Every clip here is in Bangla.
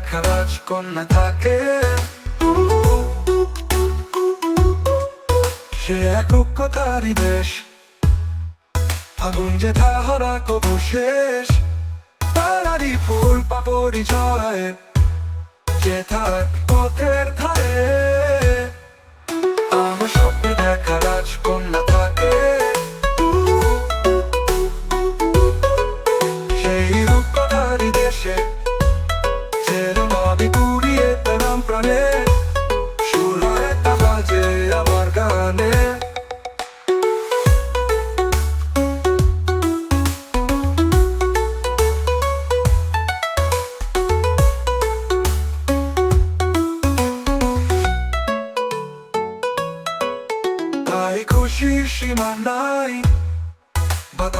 দেখা রাজকন্যা থাকে। সে এক রূপকথারই দেশ। আগুন যে তাহরা কবু শেষ। তারারি ফুল পাপড়ি জয় যে থাক পথের ধারে।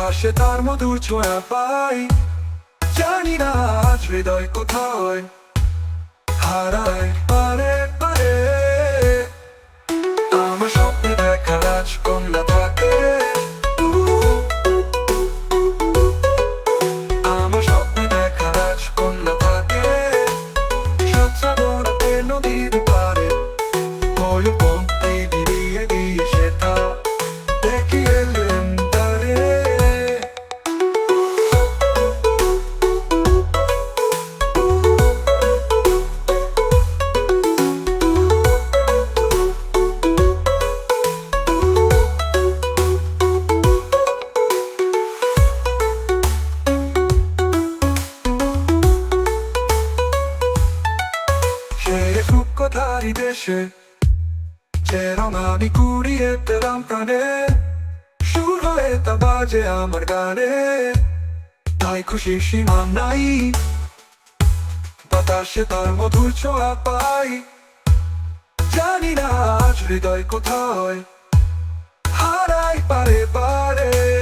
বাতাসে তার মধুর ছোঁয়া পাই। জানি না আজ হৃদয় কোথায়। হারায় পারে রূপকথারই দেশে। যেরম আমি কুড়িয়ে পেলাম প্রাণে। সুর হয়ে তা বাজে আমার গানে। তাই খুশি সীমা নাই। বাতাসে তার মধুর ছোঁয়া পাই। জানি না আজ হৃদয় কোথায়। হারাই পারে পারে।